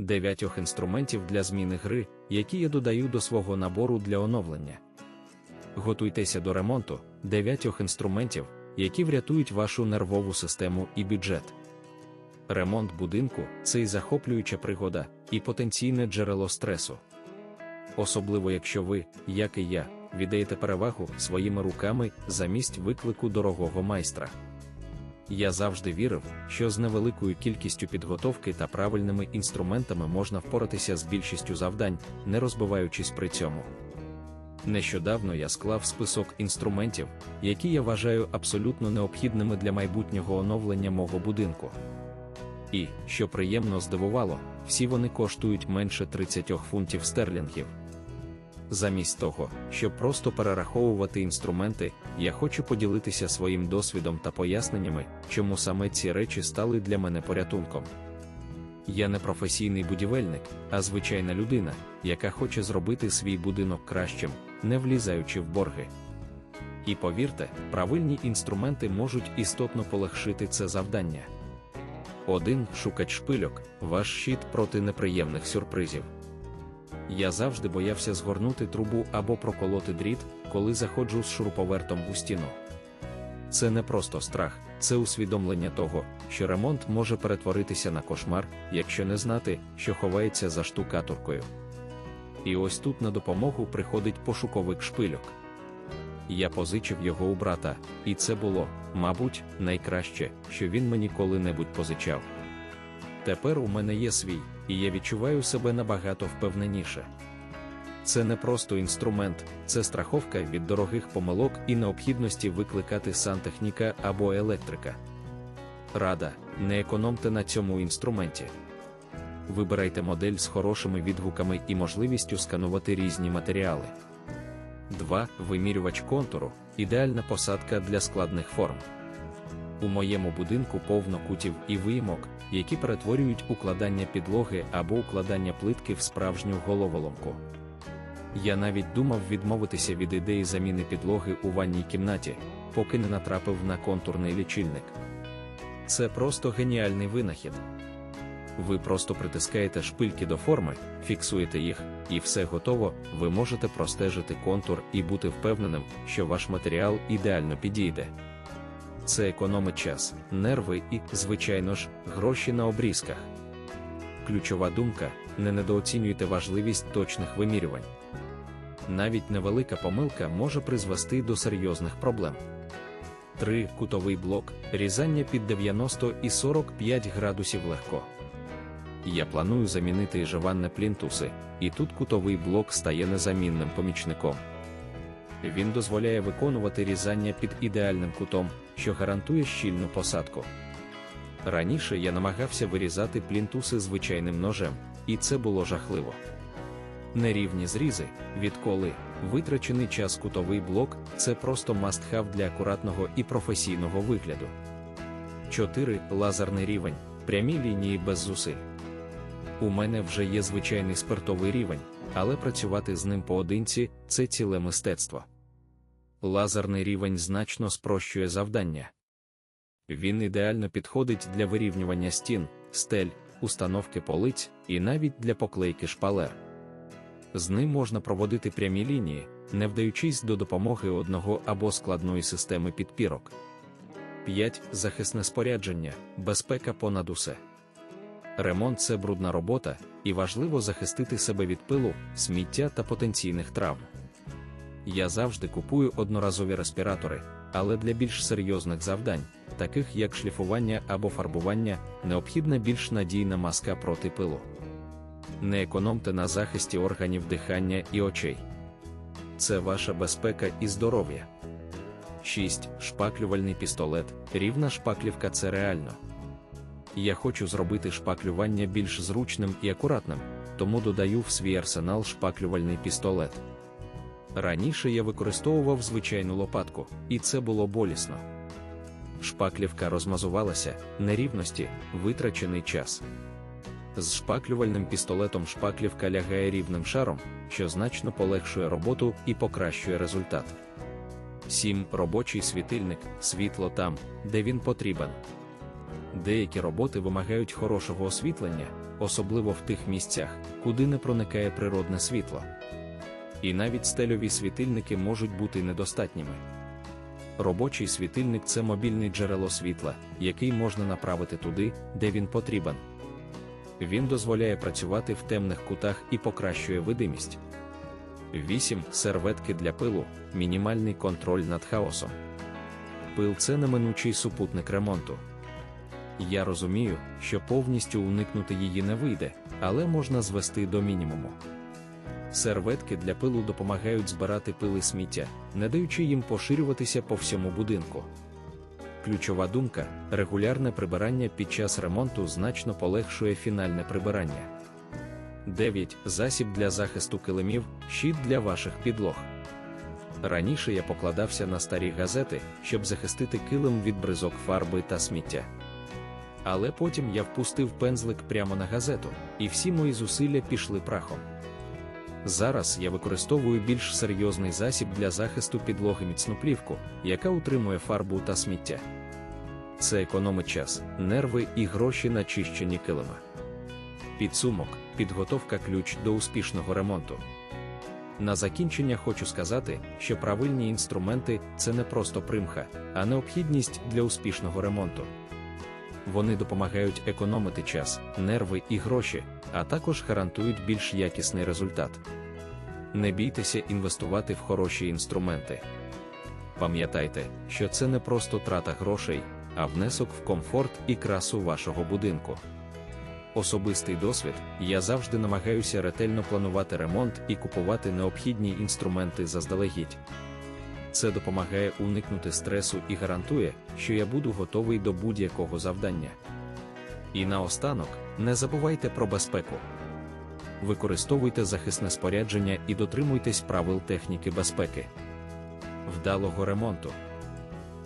дев'ятьох інструментів для зміни гри, які я додаю до свого набору для оновлення. Готуйтеся до ремонту дев'ятьох інструментів, які врятують вашу нервову систему і бюджет. Ремонт будинку це і захоплююча пригода, і потенційне джерело стресу. Особливо якщо ви, як і я, віддаєте перевагу своїми руками замість виклику дорогого майстра. Я завжди вірив, що з невеликою кількістю підготовки та правильними інструментами можна впоратися з більшістю завдань, не розбиваючись при цьому. Нещодавно я склав список інструментів, які я вважаю абсолютно необхідними для майбутнього оновлення мого будинку. І, що приємно здивувало, всі вони коштують менше 30 фунтів стерлінгів. Замість того, щоб просто перераховувати інструменти, я хочу поділитися своїм досвідом та поясненнями, чому саме ці речі стали для мене порятунком. Я не професійний будівельник, а звичайна людина, яка хоче зробити свій будинок кращим, не влізаючи в борги. І повірте, правильні інструменти можуть істотно полегшити це завдання. 1. Шукач шпильок, ваш щит проти неприємних сюрпризів. Я завжди боявся згорнути трубу або проколоти дріт, коли заходжу з шуруповертом у стіну. Це не просто страх, це усвідомлення того, що ремонт може перетворитися на кошмар, якщо не знати, що ховається за штукатуркою. І ось тут на допомогу приходить пошуковик шпильок. Я позичив його у брата, і це було, мабуть, найкраще, що він мені коли-небудь позичав. Тепер у мене є свій, і я відчуваю себе набагато впевненіше. Це не просто інструмент, це страховка від дорогих помилок і необхідності викликати сантехніка або електрика. Рада, не економте на цьому інструменті. Вибирайте модель з хорошими відгуками і можливістю сканувати різні матеріали. 2. Вимірювач контуру ідеальна посадка для складних форм. У моєму будинку повно кутів і виїмок, які перетворюють укладання підлоги або укладання плитки в справжню головоломку. Я навіть думав відмовитися від ідеї заміни підлоги у ванній кімнаті, поки не натрапив на контурний лічильник. Це просто геніальний винахід. Ви просто притискаєте шпильки до форми, фіксуєте їх, і все готово, ви можете простежити контур і бути впевненим, що ваш матеріал ідеально підійде. Це економить час, нерви і, звичайно ж, гроші на обрізках. Ключова думка: не недооцінюйте важливість точних вимірювань. Навіть невелика помилка може призвести до серйозних проблем. 3. Кутовий блок, різання під 90 і 45 градусів легко. Я планую замінити живанне плінтуси, і тут кутовий блок стає незамінним помічником. Він дозволяє виконувати різання під ідеальним кутом, що гарантує щільну посадку. Раніше я намагався вирізати плінтуси звичайним ножем, і це було жахливо. Нерівні зрізи, відколи витрачений час кутовий блок це просто мастхав для акуратного і професійного вигляду. 4. Лазерний рівень, прямі лінії без зусиль. У мене вже є звичайний спиртовий рівень, але працювати з ним поодинці це ціле мистецтво. Лазерний рівень значно спрощує завдання. Він ідеально підходить для вирівнювання стін, стель, установки полиць і навіть для поклейки шпалер. З ним можна проводити прямі лінії, не вдаючись до допомоги одного або складної системи підпірок. 5. Захисне спорядження, безпека понад усе. Ремонт це брудна робота, і важливо захистити себе від пилу, сміття та потенційних травм. Я завжди купую одноразові респіратори, але для більш серйозних завдань, таких як шліфування або фарбування, необхідна більш надійна маска проти пилу. Не економте на захисті органів дихання і очей. Це ваша безпека і здоров'я. 6. Шпаклювальний пістолет. Рівна шпаклівка це реально. Я хочу зробити шпаклювання більш зручним і акуратним, тому додаю в свій арсенал шпаклювальний пістолет. Раніше я використовував звичайну лопатку, і це було болісно. Шпаклівка розмазувалася, нерівності, витрачений час. З шпаклювальним пістолетом шпаклівка лягає рівним шаром, що значно полегшує роботу і покращує результат. 7. Робочий світильник, світло там, де він потрібен. Деякі роботи вимагають хорошого освітлення, особливо в тих місцях, куди не проникає природне світло. І навіть стельові світильники можуть бути недостатніми. Робочий світильник це мобільне джерело світла, який можна направити туди, де він потрібен. Він дозволяє працювати в темних кутах і покращує видимість. 8. Серветки для пилу мінімальний контроль над хаосом. Пил це неминучий супутник ремонту. Я розумію, що повністю уникнути її не вийде, але можна звести до мінімуму. Серветки для пилу допомагають збирати пили сміття, не даючи їм поширюватися по всьому будинку. Ключова думка регулярне прибирання під час ремонту значно полегшує фінальне прибирання. 9. Засіб для захисту килимів, щит для ваших підлог. Раніше я покладався на старі газети, щоб захистити килим від бризок фарби та сміття. Але потім я впустив пензлик прямо на газету, і всі мої зусилля пішли прахом. Зараз я використовую більш серйозний засіб для захисту підлоги міцну плівку, яка утримує фарбу та сміття. Це економить час, нерви і гроші на чищені килима. Підсумок, підготовка ключ до успішного ремонту. На закінчення хочу сказати, що правильні інструменти це не просто примха, а необхідність для успішного ремонту. Вони допомагають економити час, нерви і гроші, а також гарантують більш якісний результат. Не бійтеся інвестувати в хороші інструменти. Пам'ятайте, що це не просто трата грошей, а внесок в комфорт і красу вашого будинку. Особистий досвід я завжди намагаюся ретельно планувати ремонт і купувати необхідні інструменти заздалегідь. Це допомагає уникнути стресу і гарантує, що я буду готовий до будь-якого завдання. І наостанок, не забувайте про безпеку. Використовуйте захисне спорядження і дотримуйтесь правил техніки безпеки. Вдалого ремонту!